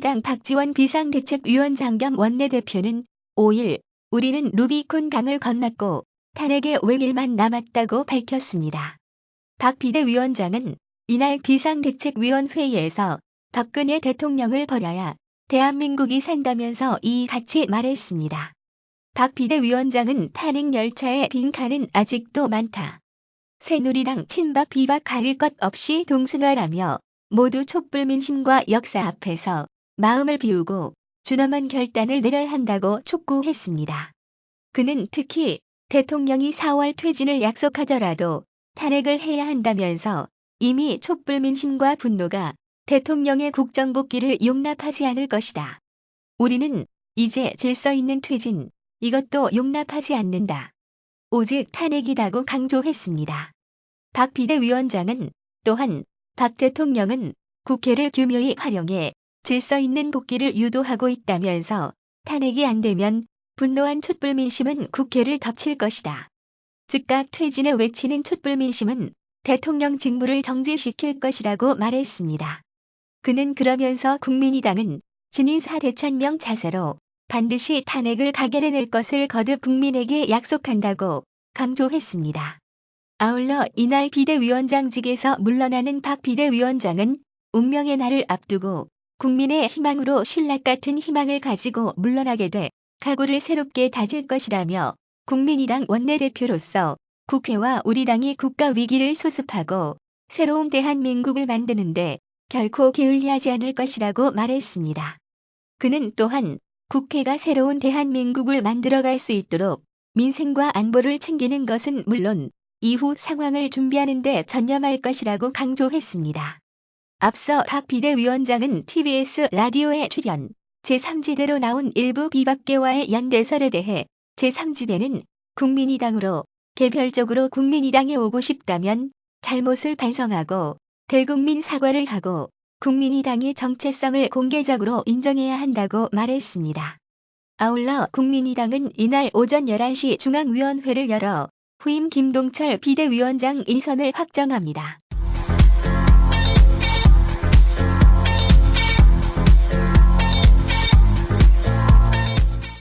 국민의당 박지원 비상대책위원장 겸 원내대표는 5일 우리는 루비콘 강을 건넜고 탄핵의 외길만 남았다고 밝혔습니다. 박 비대위원장은 이날 비상대책위원회의에서 박근혜 대통령을 버려야 대한민국이 산다면서 이같이 말했습니다. 박 비대위원장은 탄핵 열차의 빈칸은 아직도 많다. 새누리당 친박 비박 가릴 것 없이 동승하라며 모두 촛불 민심과 역사 앞에서 마음을 비우고 준엄한 결단을 내려야 한다고 촉구했습니다. 그는 특히 대통령이 4월 퇴진을 약속하더라도 탄핵을 해야 한다면서 이미 촛불 민심과 분노가 대통령의 국정복귀를 용납하지 않을 것이다. 우리는 이제 질서 있는 퇴진, 이것도 용납하지 않는다. 오직 탄핵이다고 강조했습니다. 박 비대위원장은 또한 박 대통령은 국회를 규묘히 활용해 질서 있는 복귀를 유도하고 있다면서 탄핵이 안 되면 분노한 촛불 민심은 국회를 덮칠 것이다. 즉각 퇴진을 외치는 촛불 민심은 대통령 직무를 정지시킬 것이라고 말했습니다. 그는 그러면서 국민의당은 진인사 대천명 자세로 반드시 탄핵을 가결해낼 것을 거듭 국민에게 약속한다고 강조했습니다. 아울러 이날 비대위원장직에서 물러나는 박 비대위원장은 운명의 날을 앞두고 국민의 희망으로 신락 같은 희망을 가지고 물러나게 돼 각오를 새롭게 다질 것이라며 국민의당 원내대표로서 국회와 우리 당이 국가 위기를 수습하고 새로운 대한민국을 만드는데 결코 게을리하지 않을 것이라고 말했습니다. 그는 또한 국회가 새로운 대한민국을 만들어갈 수 있도록 민생과 안보를 챙기는 것은 물론 이후 상황을 준비하는 데 전념할 것이라고 강조했습니다. 앞서 박 비대위원장은 TBS 라디오에 출연 제3지대로 나온 일부 비박계와의 연대설에 대해 제3지대는 국민의당으로 개별적으로 국민의당에 오고 싶다면 잘못을 반성하고 대국민 사과를 하고 국민의당의 정체성을 공개적으로 인정해야 한다고 말했습니다. 아울러 국민의당은 이날 오전 11시 중앙위원회를 열어 후임 김동철 비대위원장 인선을 확정합니다.